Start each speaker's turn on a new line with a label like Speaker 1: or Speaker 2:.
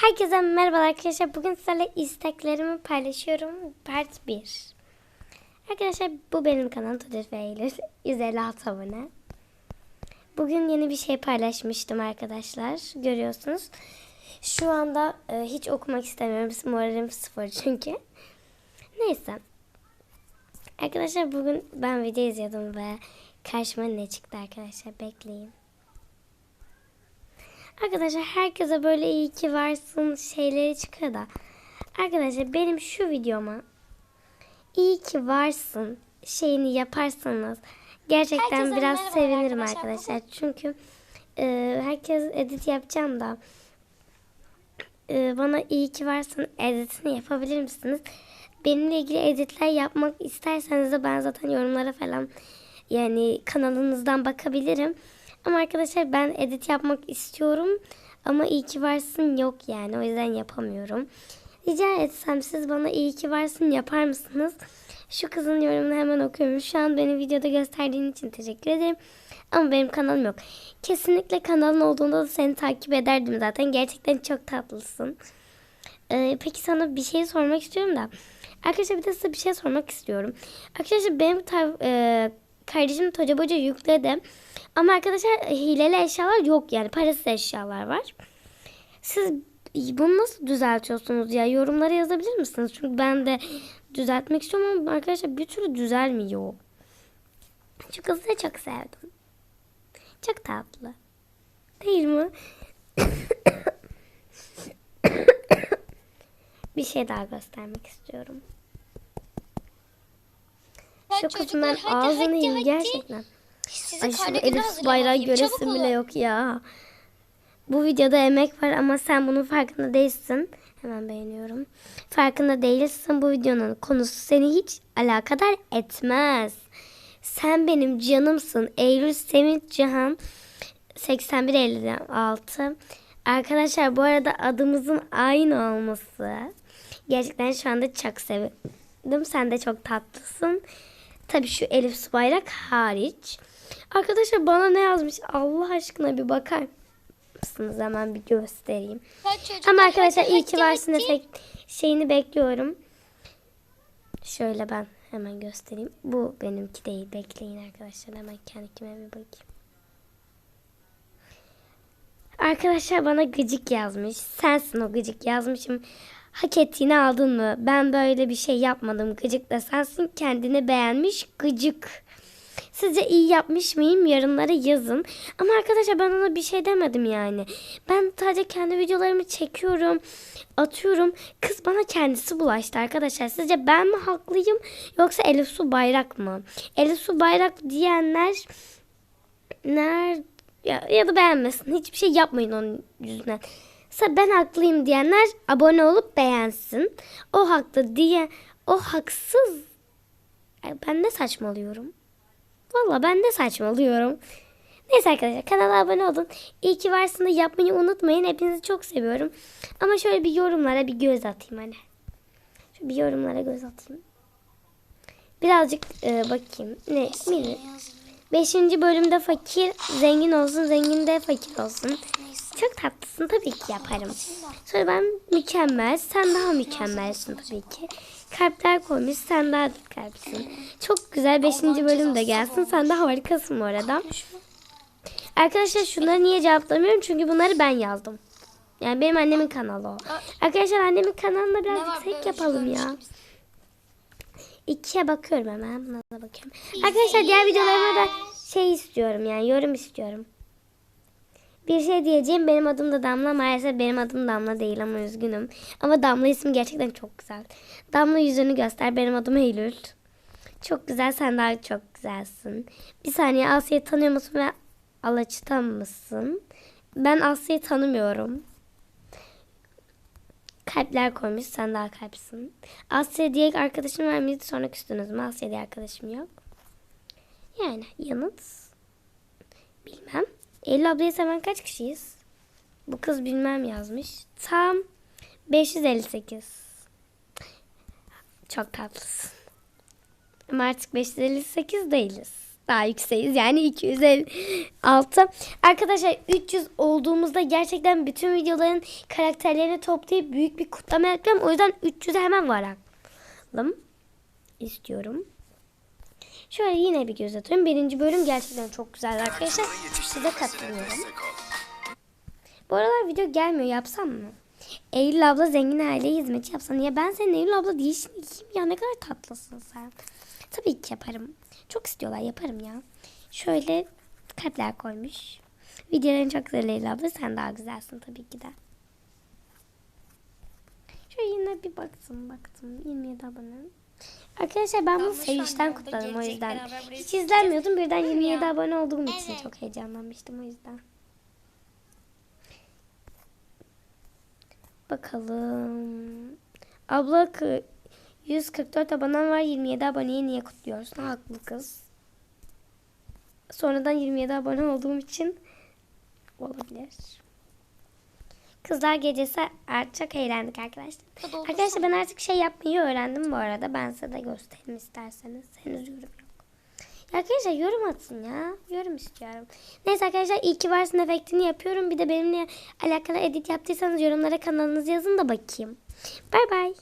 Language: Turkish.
Speaker 1: Herkese merhabalar arkadaşlar. Bugün sizlerle isteklerimi paylaşıyorum. Part 1. Arkadaşlar bu benim kanalım Tudur ve Eylül. 156 abone. Bugün yeni bir şey paylaşmıştım arkadaşlar. Görüyorsunuz. Şu anda e, hiç okumak istemiyorum. Moralim sıfır çünkü. Neyse. Arkadaşlar bugün ben video izliyordum ve karşıma ne çıktı arkadaşlar bekleyin. Arkadaşlar herkese böyle iyi ki varsın şeyleri çıkıyor da. Arkadaşlar benim şu videoma iyi ki varsın şeyini yaparsanız gerçekten
Speaker 2: Herkese
Speaker 1: biraz sevinirim
Speaker 2: arkadaşlar.
Speaker 1: arkadaşlar. Çünkü e, herkes edit yapacağım da e, bana iyi ki varsın editini yapabilir misiniz? Benimle ilgili editler yapmak isterseniz de ben zaten yorumlara falan yani kanalınızdan bakabilirim. Ama arkadaşlar ben edit yapmak istiyorum ama iyi ki varsın yok yani o yüzden yapamıyorum. Rica etsem siz bana iyi ki varsın yapar mısınız? Şu kızın yorumunu hemen okuyorum. Şu an beni videoda gösterdiğin için teşekkür ederim. Ama benim kanalım yok. Kesinlikle kanalın olduğunda da seni takip ederdim zaten. Gerçekten çok tatlısın. Ee, peki sana bir şey sormak istiyorum da. Arkadaşlar bir de size bir şey sormak istiyorum. Arkadaşlar benim e, kardeşim Toca Boca yükledi. Ama arkadaşlar hileli eşyalar yok yani parasız eşyalar var. Siz bunu nasıl düzeltiyorsunuz ya? Yorumlara yazabilir misiniz? Çünkü ben de düzeltmek istiyorum ama arkadaşlar bir türlü düzelmiyor. Şu kızı da çok sevdim. Çok tatlı. Değil mi? bir şey daha göstermek istiyorum. Ben ağzını yiyeyim gerçekten.
Speaker 2: Size
Speaker 1: Ay şu Elif bayrağı
Speaker 2: olun.
Speaker 1: bile yok ya. Bu videoda emek var ama sen bunun farkında değilsin. Hemen beğeniyorum. Farkında değilsin bu videonun konusu seni hiç alakadar etmez. Sen benim canımsın. Eylül Semih Cihan 8156. Arkadaşlar bu arada adımızın aynı olması. Gerçekten şu anda çok sevindim. Sen de çok tatlısın. Tabii şu Elif Bayrak hariç. Arkadaşlar bana ne yazmış? Allah aşkına bir bakar mısınız? Hemen bir göstereyim. Ama arkadaşlar iyi ki
Speaker 2: hadi,
Speaker 1: varsın
Speaker 2: hadi.
Speaker 1: efekt şeyini bekliyorum. Şöyle ben hemen göstereyim. Bu benimki değil. Bekleyin arkadaşlar. Hemen kendime bir bakayım. Arkadaşlar bana gıcık yazmış. Sensin o gıcık yazmışım. Hak ettiğini aldın mı? Ben böyle bir şey yapmadım. Gıcık da sensin. Kendini beğenmiş gıcık. Sizce iyi yapmış mıyım? Yorumlara yazın. Ama arkadaşlar ben ona bir şey demedim yani. Ben sadece kendi videolarımı çekiyorum. Atıyorum. Kız bana kendisi bulaştı arkadaşlar. Sizce ben mi haklıyım? Yoksa Elif Su Bayrak mı? Elif Su Bayrak diyenler Nerede ya, ya da beğenmesin. Hiçbir şey yapmayın onun yüzünden. Ben haklıyım diyenler abone olup beğensin. O haklı diye o haksız. Ben de saçmalıyorum. Valla ben de saçmalıyorum. Neyse arkadaşlar kanala abone olun. İyi ki varsın da yapmayı unutmayın. Hepinizi çok seviyorum. Ama şöyle bir yorumlara bir göz atayım hani. Şu bir yorumlara göz atayım. Birazcık e, bakayım. Ne? Mini. Beşinci bölümde fakir zengin olsun, zengin de fakir olsun. Çok tatlısın tabii ki yaparım. Sonra ben mükemmel, sen daha mükemmelsin tabii ki. Kalpler koymuş, sen daha kalpsin. Çok güzel beşinci bölüm de gelsin. Sen de harikasın bu arada. Arkadaşlar şunları niye cevaplamıyorum? Çünkü bunları ben yazdım. Yani benim annemin kanalı o. Arkadaşlar annemin kanalına tek
Speaker 2: böyle
Speaker 1: yapalım ya. İkiye bakıyorum hemen. Buna da bakıyorum. Arkadaşlar diğer videolarıma da şey istiyorum yani yorum istiyorum. Bir şey diyeceğim benim adım da Damla. Maalesef benim adım Damla değil ama üzgünüm. Ama Damla ismi gerçekten çok güzel. Damla yüzünü göster. Benim adım Eylül. Çok güzel. Sen daha çok güzelsin. Bir saniye Asya'yı tanıyor musun ve Alaç'tan mısın? Ben Asya'yı tanımıyorum. Kalpler koymuş. Sen daha kalpsin. Asya diye arkadaşım var mıydı? Sonra küstünüz mü? Asya diye arkadaşım yok. Yani yanıt bilmem. Eylül ablayı seven kaç kişiyiz? Bu kız bilmem yazmış. Tam 558. Çok tatlısın. Ama artık 558 değiliz. daha yükseğiz. Yani 256. Arkadaşlar 300 olduğumuzda gerçekten bütün videoların karakterlerini toplayıp büyük bir kutlama yapacağım. O yüzden 300'e hemen varalım. istiyorum. Şöyle yine bir göz atıyorum. Birinci bölüm gerçekten çok güzel arkadaşlar. Size katılıyorum. Bu aralar video gelmiyor. Yapsam mı? Eylül abla zengin aileye hizmetçi yapsan. Ya ben senin Eylül abla değilsin. Ya ne kadar tatlısın sen. Tabii ki yaparım. Çok istiyorlar yaparım ya. Şöyle kalpler koymuş. Videoların çok güzel Eylül abla. Sen daha güzelsin tabii ki de. Şöyle yine bir baktım baktım. 27 abone. Arkadaşlar ben bunu sevinçten kutladım o yüzden. Hiç izlenmiyordum birden
Speaker 2: Değil mi
Speaker 1: 27
Speaker 2: ya?
Speaker 1: abone olduğum için
Speaker 2: Evet.
Speaker 1: çok heyecanlanmıştım o yüzden. Bakalım. Abla kı- 144 abonem var 27 aboneyi niye kutluyorsun? Haklı kız. Sonradan 27 abone olduğum için olabilir. Kızlar gecesi artık çok eğlendik arkadaşlar. Arkadaşlar ben artık şey yapmayı öğrendim bu arada. Ben size de göstereyim isterseniz. Henüz yorum yok. Ya Arkadaşlar yorum atın ya. Yorum istiyorum. Neyse arkadaşlar iyi ki varsın efektini yapıyorum. Bir de benimle alakalı edit yaptıysanız yorumlara kanalınızı yazın da bakayım. Bay bay.